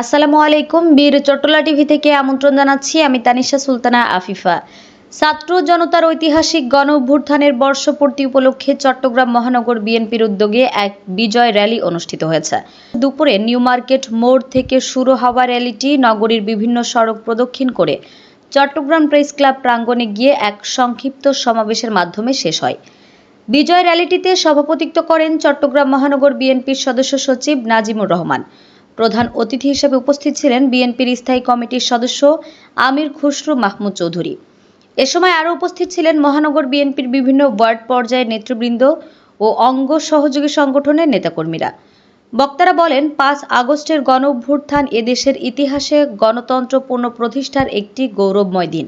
আসসালামু আলাইকুম, বীর চট্টলা টিভি থেকে আমন্ত্রণ জানাচ্ছি আমি তানিশা সুলতানা আফিফা। ছাত্র জনতার ঐতিহাসিক গণ অভ্যুত্থানের বর্ষপূর্তি উপলক্ষে চট্টগ্রাম মহানগর বিএনপির উদ্যোগে এক বিজয় র্যালি অনুষ্ঠিত হয়েছে। দুপুরে নিউ মার্কেট মোড় থেকে শুরু হওয়া র্যালিটি নগরীর বিভিন্ন সড়ক প্রদক্ষিণ করে চট্টগ্রাম প্রেস ক্লাব প্রাঙ্গণে গিয়ে এক সংক্ষিপ্ত সমাবেশের মাধ্যমে শেষ হয়। বিজয় র্যালিটিতে সভাপতিত্ব করেন চট্টগ্রাম মহানগর বিএনপির সদস্য সচিব নাজিমুর রহমান। প্রধান অতিথি হিসেবে উপস্থিত ছিলেন বিএনপির স্থায়ী কমিটির সদস্য আমির খুসরু মাহমুদ চৌধুরী। এ সময় আরও উপস্থিত ছিলেন মহানগর বিএনপির বিভিন্ন ওয়ার্ড পর্যায়ের নেতৃবৃন্দ ও অঙ্গ সহযোগী সংগঠনের নেতাকর্মীরা। বক্তারা বলেন, পাঁচ আগস্টের গণ অভ্যুত্থান এদেশের ইতিহাসে গণতন্ত্র পুনঃপ্রতিষ্ঠার একটি গৌরবময় দিন।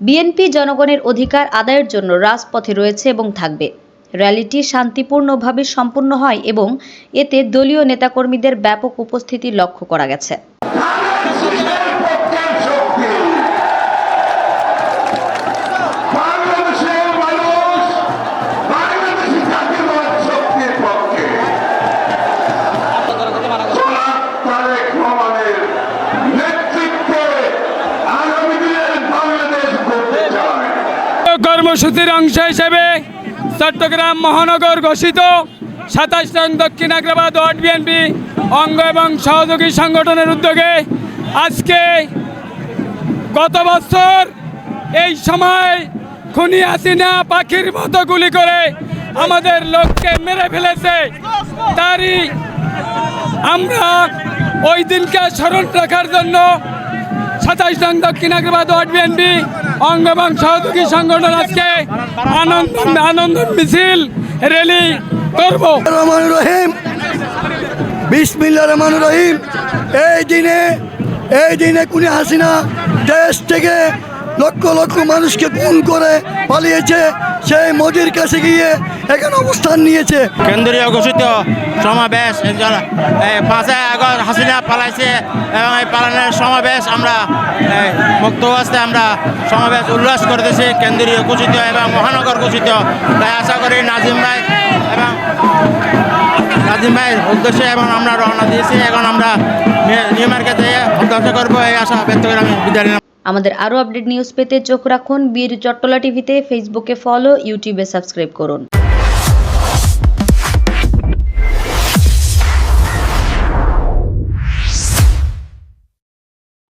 বিএনপি জনগণের অধিকার আদায়ের জন্য রাজপথে রয়েছে এবং থাকবে। র্যালিটি শান্তিপূর্ণভাবে সম্পন্ন হয় এবং এতে দলীয় নেতাকর্মীদের ব্যাপক উপস্থিতি লক্ষ্য করা গেছে। কর্মসূচির অংশ হিসেবে চট্টগ্রাম মহানগর ঘোষিত সাতাশ নং দক্ষিণ আগ্রাবাদ ওয়ার্ড বিএনপি অঙ্গ এবং সহযোগী সংগঠনের উদ্যোগে আজকে গত বছর এই সময় খুনি হাসিনা পাখির মতো গুলি করে আমাদের লোককে মেরে ফেলেছে। তারই আমরা ওই দিনকে স্মরণ রাখার জন্য সাতাইশ নং দক্ষিণ আগ্রাবাদ ওয়ার্ড বিএনপি অঙ্গ এবং সহযোগী সংগঠন আজকে আনন্দ আনন্দ মিছিল র্যালি করব। রহমান রহিম বিসমিল্লা রহমান রহিম। এই দিনে এই দিনে কুনি হাসিনা দেশ থেকে লক্ষ লক্ষ মানুষকে খুন করে পালিয়েছে সেই মোদির কাছে গিয়ে এখানে অবস্থান নিয়েছে। কেন্দ্রীয় ঘোষিত সমাবেশ পাঁচই আগস্ট হাসিনা পালাইছে এবং এই পালানোর সমাবেশ আমরা মুক্ত অবস্থায় আমরা সমাবেশ উল্লাস করতেছি। কেন্দ্রীয় ঘোষিত এবং মহানগর ঘোষিত। তাই আশা করি নাজিম ভাই এবং নাজিম ভাইয়ের উদ্দেশ্যে এবং আমরা রওনা দিয়েছি। এখন আমরা নিউ মার্কেটে অধ্যক্ষ করব। এই আশা ব্যক্ত করে আমি বিদায় আমাদের আরও আপডেট নিউজ পেতে চোখ রাখুন বীর চট্টলা টিভিতে। ফেসবুকে ফলো, ইউটিউবে সাবস্ক্রাইব করুন।